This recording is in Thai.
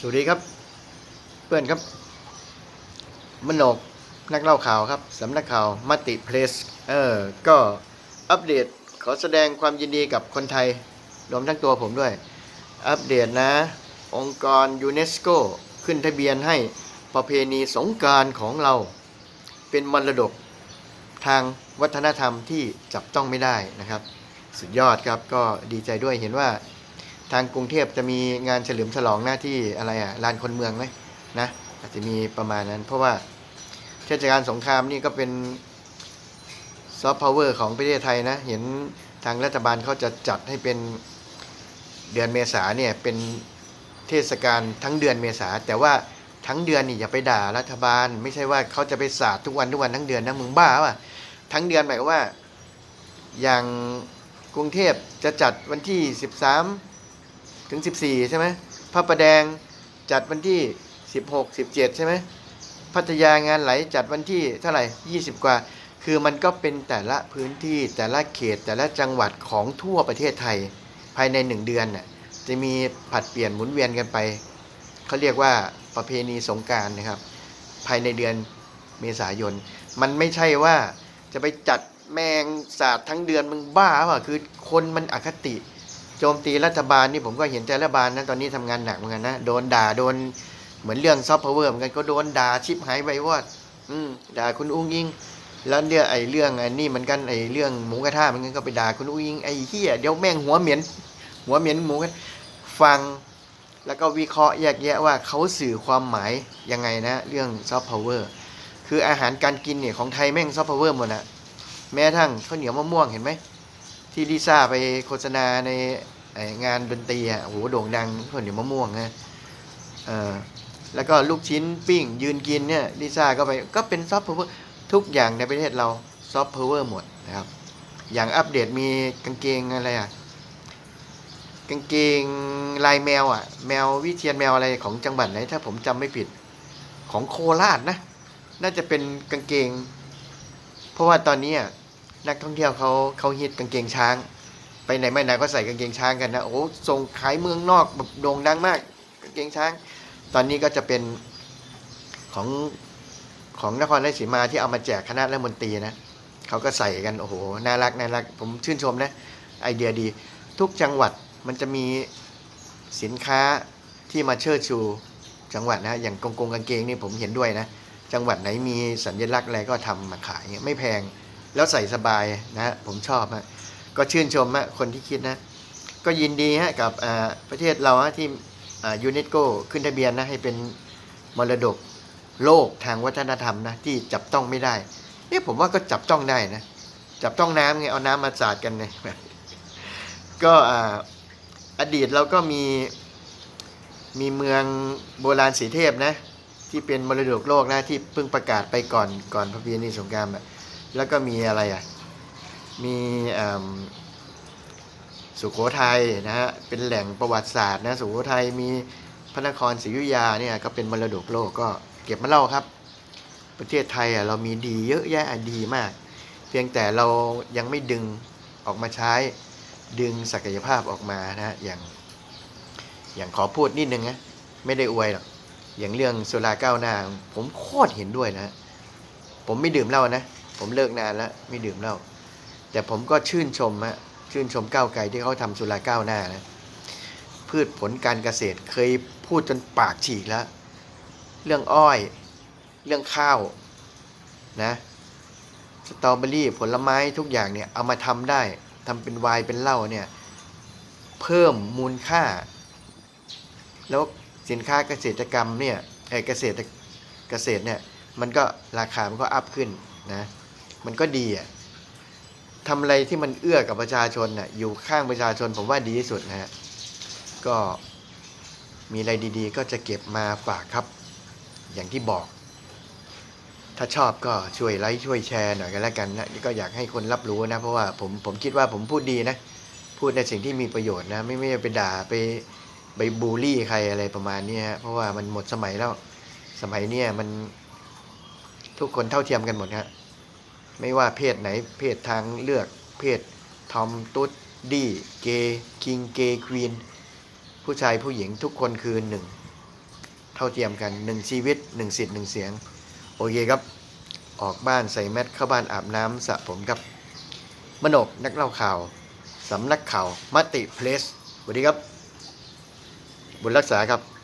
สวัสดีครับ เพื่อนครับมโนกนักเล่าข่าวครับสำนักข่าวมติเพลสเออก็อัปเดตขอแสดงความยินดีกับคนไทยรวมทั้งตัวผมด้วย อัปเดตนะ องค์กรยูเนสโกขึ้นทะเบียนให้ประเพณีสงการของเรา เป็นมรดกทางวัฒนธรรมที่จับต้องไม่ได้นะครับ สุดยอดครับก็ดีใจด้วยเห็นว่า ทางกรุงเทพจะมีงานเฉลิมฉลองหน้าที่อะไรอะลานคนเมืองไหมนะอาจจะมีประมาณนั้น เพราะว่าเทศกาลสงครามนี่ก็เป็นซอฟต์พาวเวอร์ของประเทศไทยนะ เห็นทางรัฐบาลเขาจะจัดให้เป็นเดือนเมษาเนี่ยเป็นเทศกาลทั้งเดือนเมษาแต่ว่าทั้งเดือนนี่อย่าไปด่ารัฐบาล ไม่ใช่ว่าเขาจะไปสาดทุกวันทุกวันทั้งเดือนนะมึงบ้าป่ะทั้งเดือนหมายว่า อย่างกรุงเทพจะจัดวันที่ 13 ถึง 14 ใช่ไหมพระประแดงจัดวันที่ 16 17 ใช่ไหมพัทยางานไหลจัดวันที่เท่าไหร่ 20 กว่า คือมันก็เป็นแต่ละพื้นที่แต่ละเขตแต่ละจังหวัดของทั่วประเทศไทยภายใน 1 เดือนน่ะจะมีผัดเปลี่ยนหมุนเวียนกันไป เขาเรียกว่าประเพณีสงการนะครับ ภายในเดือนเมษายน มันไม่ใช่ว่าจะไปจัดแมงสาดทั้งเดือนมึงบ้าเปล่ะคือคนมันอคติ โจมตีรัฐบาลนี่ผมก็เห็นใจรัฐบาลนะตอนนี้ทำงานหนักเหมือนกันนะโดนด่าโดนเหมือนเรื่องซอฟต์พาวเวอร์เหมือนกันก็โดนด่าชิบหายไปวอดอืมด่าคุณอุ้งยิง แล้วเรื่องไอ้เรื่องไอ้นี่เหมือนกันไอ้เรื่องหมูกระทะเหมือนกันก็ไปด่าคุณอุ้งยิงไอ้เหี้ยเดี๋ยวแม่งหัวเหม็นหัวเหม็นหมูกันฟังแล้วก็วิเคราะห์แยกแยะว่าเขาสื่อความหมายยังไงนะ เรื่องซอฟต์พาวเวอร์คืออาหารการกินเนี่ยของไทยแม่งซอฟต์พาวเวอร์หมดอะแม้กระทั่งข้าวเหนียวมะม่วงเห็นไหม ที่ลิซ่าไปโฆษณาในงานดนตรีอะโอ้โหโด่งดังคนเหนียวมะม่วงนะเออแล้วก็ลูกชิ้นปิ้ง ยืนกินเนี่ยลิซ่าก็ไปก็เป็นซอฟต์พาวเวอร์ทุกอย่างในประเทศเราซอฟต์พาวเวอร์หมดนะครับ อย่างอัปเดตมีกางเกงอะไรอะกางเกงลายแมวอะ แมววิเชียนแมวอะไรของจังหวัดไหนถ้าผมจำไม่ผิดของโคราชนะ น่าจะเป็นกางเกง เพราะว่าตอนนี้อะ นักท่องเที่ยวเขาเขาฮิตกางเกงช้าง ไปไหนไม่ไหนก็ใส่กางเกงช้างกันนะโอ้ส่งขายเมืองนอกแบบโด่งดังมากกางเกงช้าง ตอนนี้ก็จะเป็นของของนครราชสีมาที่เอามาแจกคณะรัฐมนตรีนะเขาก็ใส่กันโอ้โหน่ารักน่ารักผมชื่นชมนะไอเดียดี ทุกจังหวัดมันจะมีสินค้าที่มาเชิดชูจังหวัดนะอย่างกงกงกางเกงนี่ผมเห็นด้วยนะ จังหวัดไหนมีสัญลักษณ์อะไรก็ทำมาขายเงี้ยไม่แพง แล้วใส่สบายนะผมชอบฮะก็ชื่นชมฮะคนที่คิดนะ ก็ยินดีฮะกับประเทศเราฮะที่ยูเนสโกขึ้นทะเบียนนะให้เป็นมรดกโลกทางวัฒนธรรมนะที่จับต้องไม่ได้เนี่ยผมว่าก็จับต้องได้นะ จับต้องน้ำไงเอาน้ำมาสาดกันไงก็อ่าอดีตเราก็มีมีเมืองโบราณสีเทพนะ ที่เป็นมรดกโลกนะที่เพิ่งประกาศไปก่อนก่อนพระพียนีสงครามอะ แล้วก็มีอะไรอะ มีสุโขทัยนะฮะ เป็นแหล่งประวัติศาสตร์นะ สุโขทัยมีพระนครศรีอยุธยาเนี่ยก็เป็นมรดกโลกก็เก็บมาเล่าครับ ประเทศไทยอะเรามีดีเยอะแยะดีมาก เพียงแต่เรายังไม่ดึงออกมาใช้ดึงศักยภาพออกมานะฮะอย่าง อย่างขอพูดนิดนึงนะไม่ได้อวยหรอกอย่างเรื่องสุราก้าวหน้า ผมโคตรเห็นด้วยนะ ผมไม่ดื่มเหล้านะ ผมเลิกนานแล้วไม่ดื่มเหล้าแต่ผมก็ชื่นชมฮะชื่นชมก้าวไกลที่เขาทำสุราก้าวหน้านะพืชผลการเกษตรเคยพูดจนปากฉีกแล้ว เรื่องอ้อย เรื่องข้าวนะสตรอเบอรี่ผลไม้ทุกอย่างเนี่ยเอามาทำได้ทำเป็นไวน์เป็นเหล้าเนี่ยเพิ่มมูลค่า แล้วสินค้าเกษตรกรรมเนี่ยเอ่อเกษตรเกษตรเนี่ยมันก็ราคามันก็อัพขึ้นนะ มันก็ดีอะทำอะไรที่มันเอื้อกับประชาชนน่ะอยู่ข้างประชาชนผมว่าดีที่สุดนะฮะก็มีอะไรดีๆ ก็จะเก็บมาฝากครับ อย่างที่บอก ถ้าชอบก็ช่วยไลค์ช่วยแชร์หน่อยกันแล้วกันนะก็อยากให้คนรับรู้นะ เพราะว่าผมผมคิดว่าผมพูดดีนะ พูดในสิ่งที่มีประโยชน์นะ ไม่ไม่ไปด่าไปไปบูลลี่ใครอะไรประมาณนี้ฮะเพราะว่ามันหมดสมัยแล้ว สมัยเนี้ยมันทุกคนเท่าเทียมกันหมดฮะ ไม่ว่าเพศไหนเพศทางเลือก เพศทอมตุ๊ดดี้เกย์คิงเกย์ควีนผู้ชายผู้หญิงทุกคนคือหนึ่งเท่าเทียมกันหนึ่งชีวิตหนึ่งสิทธิ์หนึ่งเสียง โอเคครับ ออกบ้านใส่แมสเข้าบ้านอาบน้ำสระผมครับ มโนกนักเล่าข่าวสำนักข่าวมติเพลสสวัสดีครับ บุญรักษาครับ